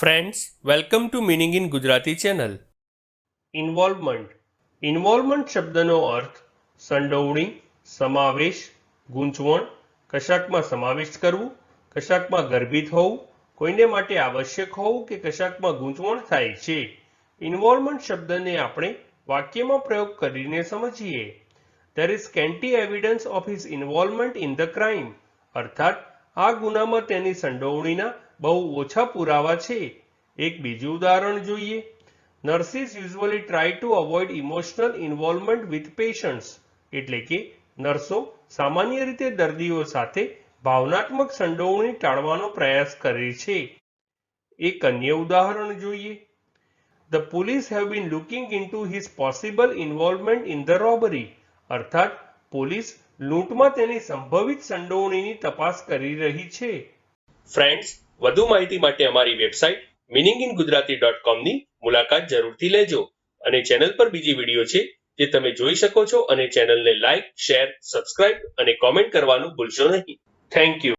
Friends welcome to meaning in Gujarati channel involvement involvement શબ્દનો અર્થ સંડોવણી, સમાવેશ, ગૂંચવણ, કશાકમાં સમાવિષ્ટ કરવું, કશાકમાં ગર્ભિત હોવું, કોઈને માટે આવશ્યક હોવું કે કશાકમાં ગૂંચવણ થાય છે. ઇન્વોલ્વમેન્ટ શબ્દને આપણે વાક્યમાં પ્રયોગ કરીને સમજીએ. There is scanty evidence of his involvement in the crime અર્થાત આ ગુનામાં તેની સંડોવણીના બહુ ઓછા પુરાવા છે. એક બીજું ઉદાહરણ જોઈએ. Nurses usually try to avoid emotional involvement with patients એટલે કે નર્સો સામાન્ય રીતે દર્દીઓ સાથે ભાવનાત્મક સંડોવણી ટાળવાનો પ્રયાસ કરે છે. એક અન્ય ઉદાહરણ જોઈએ. The police have been looking into his possible involvement in the robbery અર્થાત પોલીસ લૂંટમાં તેની સંભવિત સંડોવણીની તપાસ કરી રહી છે. ફ્રેન્ડ્સ, વધુ માહિતી માટે અમારી website meaning in Gujarati dot કોમની મુલાકાત જરૂરથી લેજો અને ચેનલ પર બીજી વીડિયો છે જે તમે જોઈ શકો છો અને ચેનલને લાઇક શેર, સબસ્ક્રાઇબ અને કોમેન્ટ કરવાનું ભૂલશો નહીં. Thank you